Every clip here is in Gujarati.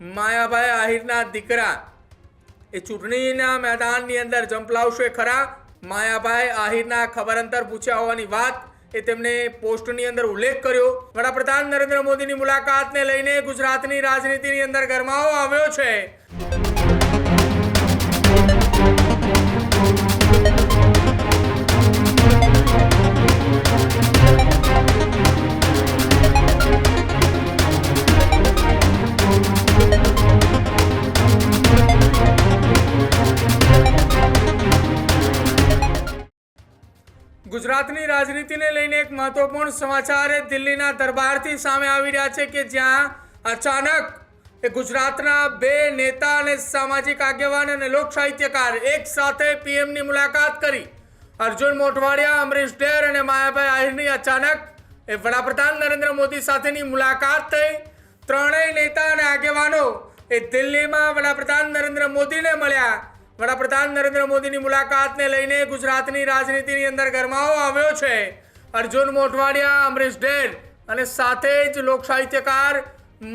માયાભાઈ આહિરના દીકરા. એ ચૂંટણીના મેદાનની અંદર જંપલાવશે ખરા? માયાભાઈ આહિરના ખબર અંતર પૂછ્યા હોવાની વાત એ તેમણે પોસ્ટની અંદર ઉલ્લેખ કર્યો. વડાપ્રધાન નરેન્દ્ર મોદીની મુલાકાતને લઈને ગુજરાતની રાજનીતિની અંદર ગરમાવો આવ્યો છે. ગુજરાતની રાજનીતિને લઈને એક મહત્વપૂર્ણ સમાચાર એ દિલ્હીના દરબારથી સામે આવી રહ્યા છે કે જ્યાં અચાનક એ ગુજરાતના બે નેતા અને સામાજિક આગેવાન અને લોક સાહિત્યકાર એક સાથે પીએમની મુલાકાત કરી. અર્જુન મોઢવાડિયા, અમરીશ ડેર અને માયાભાઈ આહિરની અચાનક એ વડાપ્રધાન નરેન્દ્ર મોદી સાથેની મુલાકાત થઈ. ત્રણેય નેતા અને આગેવાનો એ દિલ્હીમાં વડાપ્રધાન નરેન્દ્ર મોદીને મળ્યા. વડાપ્રધાન નરેન્દ્ર મોદીની મુલાકાતને લઈને ગુજરાતની રાજનીતિની અંદર ગરમાવો આવ્યો છે. અર્જુન મોઢવાડિયા, અમરીશ ડેર અને સાથે જ લોક સાહિત્યકાર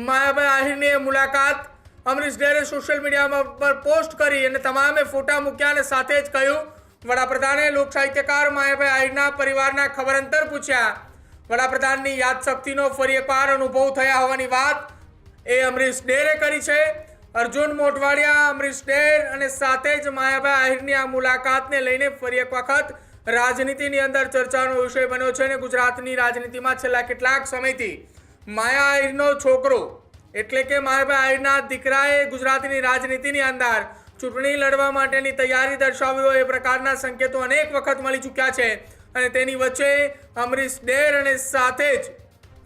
માયાભાઈ આહિરની મુલાકાત અમરીશ ડેરે સોશિયલ મીડિયામાં પર પોસ્ટ કરી અને તમામે ફોટા મૂક્યા અને સાથે જ કહ્યું, વડાપ્રધાને લોક સાહિત્યકાર માયાભાઈ આહિરના પરિવારના ખબર અંતર પૂછ્યા. વડાપ્રધાનની યાદશક્તિનો ફરી એકવાર અનુભવ થયા હોવાની વાત એ અમરીશ ડેરે કરી છે. અર્જુન મોઢવાડિયા અમરીશ ડેર અને સાથે જ માયાભાઈ આહિરની આ મુલાકાતને લઈને ફરી એક વખત રાજનીતિની અંદર ચર્ચાનો વિષય બન્યો છે અને ગુજરાતની રાજનીતિમાં છેલ્લા કેટલાક સમયથી માયા આહિરનો છોકરો એટલે કે માયાભાઈ આહિરના દીકરાએ ગુજરાતની રાજનીતિની અંદર ચૂંટણી લડવા માટેની તૈયારી દર્શાવી હોય એ પ્રકારના સંકેતો અનેક વખત મળી ચૂક્યા છે અને તેની વચ્ચે અમરીશ ડેર અને સાથે જ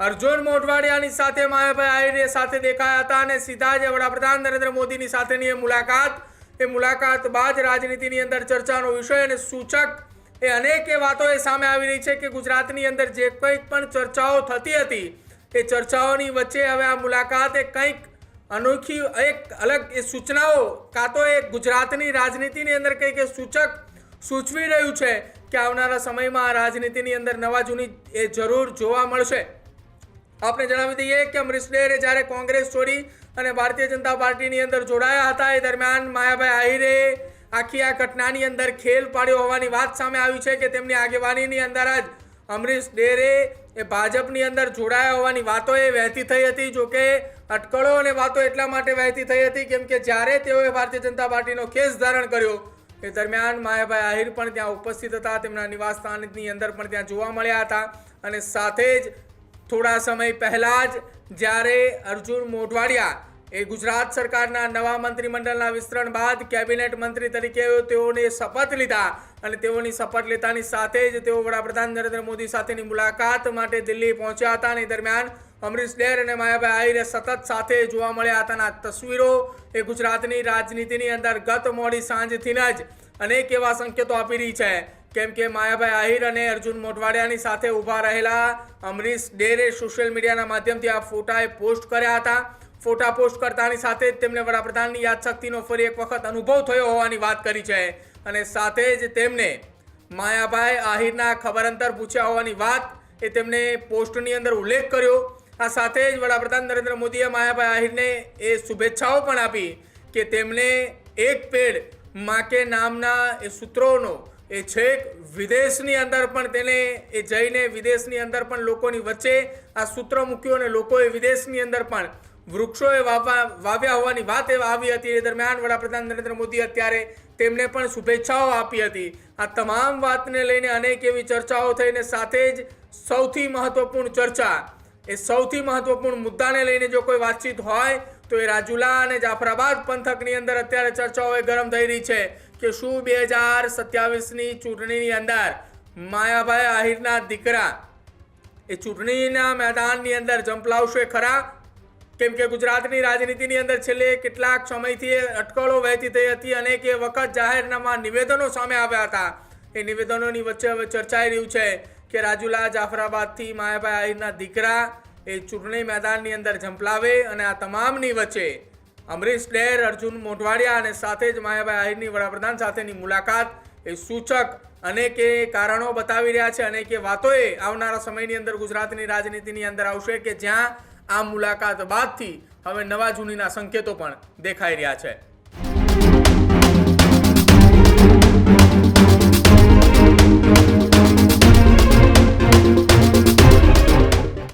અર્જુન મોઢવાડિયાની સાથે માયાભાઈ આહિરે સાથે દેખાયા હતા અને સીધા જ વડાપ્રધાન નરેન્દ્ર મોદીની સાથેની એ મુલાકાત એ મુલાકાત બાદ રાજનીતિની અંદર ચર્ચાનો વિષય અને સૂચક એ અનેક એ વાતો એ સામે આવી રહી છે કે ગુજરાતની અંદર જે કંઈક પણ ચર્ચાઓ થતી હતી, એ ચર્ચાઓની વચ્ચે હવે આ મુલાકાત એ કંઈક અનોખી, એક અલગ એ સૂચનાઓ કાં તો એ ગુજરાતની રાજનીતિની અંદર કંઈક એ સૂચક સૂચવી રહ્યું છે કે આવનારા સમયમાં આ રાજનીતિની અંદર નવા જૂની એ જરૂર જોવા મળશે. આપણે જણાવી દઈએ કે અમરીશ ડેરે જ્યારે કોંગ્રેસ છોડી અને ભારતીય જનતા પાર્ટીની અંદર જોડાયા હતા, એ દરમિયાન માયાભાઈ આહિરે આખી આ ઘટનાની અંદર ખેલ પાડ્યો હોવાની વાત સામે આવી છે કે તેમની આગેવાનીની અંદર જ અમરીશ ડેરે એ ભાજપની અંદર જોડાયા હોવાની વાતો એ વહેતી થઈ હતી. જોકે અટકળો અને વાતો એટલા માટે વહેતી થઈ હતી કેમ કે જ્યારે તેઓએ ભારતીય જનતા પાર્ટીનો કેસ ધારણ કર્યો, એ દરમિયાન માયાભાઈ આહિર પણ ત્યાં ઉપસ્થિત હતા, તેમના નિવાસ સ્થાનની અંદર પણ ત્યાં જોવા મળ્યા હતા અને સાથે જ થોડા સમય પહેલા જ જ્યારે અર્જુન મોઢવાડિયા એ ગુજરાત સરકારના નવા મંત્રીમંડળના વિસ્તરણ બાદ કેબિનેટ મંત્રી તરીકે તેઓને શપથ લીધા અને તેઓની શપથ લેતાની સાથે જ તેઓ વડાપ્રધાન નરેન્દ્ર મોદી સાથેની મુલાકાત માટે દિલ્હી પહોંચ્યા હતા અને દરમિયાન અમરીશ ડેર અને માયાભાઈ આહિરે સતત સાથે જોવા મળ્યા હતાના તસવીરો એ ગુજરાતની રાજનીતિની અંદર ગત મોડી સાંજથી જ અનેક એવા સંકેતો આપી રહી છે. કેમ કે માયાભાઈ આહિર અને અર્જુન મોઢવાડિયાની સાથે ઊભા રહેલા અમરીશ ડેરે સોશિયલ મીડિયાના માધ્યમથી આ ફોટાએ પોસ્ટ કર્યા હતા. ફોટા પોસ્ટ કરતાની સાથે જ તેમને વડાપ્રધાનની યાદશક્તિનો ફરી એક વખત અનુભવ થયો હોવાની વાત કરી છે. અને સાથે જ તેમને માયાભાઈ આહિરના ખબર અંતર પૂછ્યા હોવાની વાત એ તેમણે પોસ્ટની અંદર ઉલ્લેખ કર્યો. આ સાથે જ વડાપ્રધાન નરેન્દ્ર મોદીએ માયાભાઈ આહિરને એ શુભેચ્છાઓ પણ આપી કે તેમણે એક પેડ માકે નામના એ સૂત્રોનો એ છેક વિદેશની અંદર પણ તેને એ જઈને વિદેશની અંદર પણ લોકોની વચ્ચે આ સૂત્ર મૂક્યું અને લોકોએ વિદેશની અંદર પણ વૃક્ષોએ વાવવા વાવ્યા હોવાની વાત એ આવી હતી. એ દરમિયાન વડાપ્રધાન નરેન્દ્ર મોદી અત્યારે તેમને પણ શુભેચ્છાઓ આપી હતી. આ તમામ વાતને લઈને અનેક એવી ચર્ચાઓ થઈને સાથે જ સૌથી મહત્વપૂર્ણ ચર્ચા એ સૌથી મહત્વપૂર્ણ મુદ્દાને લઈને જો કોઈ વાતચીત હોય તો એ રાજુલા અને જાફરાબાદ પંથકની અંદર અત્યારે ચર્ચાઓ એ ગરમ થઈ રહી છે. કે શું બે હજાર સત્યાવીસની ચૂંટણીની અંદર માયાભાઈ આહિરના દીકરા એ ચૂંટણીના મેદાનની અંદર જંપલાવશે ખરા? કેમ કે ગુજરાતની રાજનીતિની અંદર છેલ્લે કેટલાક સમયથી અટકળો વહેતી થઈ હતી અને કે વખત જાહેરનામા નિવેદનો સામે આવ્યા હતા. એ નિવેદનોની વચ્ચે હવે ચર્ચાઈ રહ્યું છે કે રાજુલા જાફરાબાદથી માયાભાઈ આહિરના દીકરા એ ચૂંટણી મેદાનની અંદર ઝંપલાવે અને આ તમામની વચ્ચે અમરીશ ડેર, અર્જુન મોઢવાડિયા અને સાથે જ માયાભાઈ આહિરની વડાપ્રધાન સાથેની મુલાકાત. એ સૂચક અનેકે કારણો બતાવી રહ્યા છે, અનેકે વાતોએ આવનારા સમયની અંદર ગુજરાતની રાજનીતિની અંદર આવશે કે જ્યાં આ મુલાકાત બાદથી હવે નવા જૂનીના સંકેતો પણ દેખાઈ રહ્યા છે.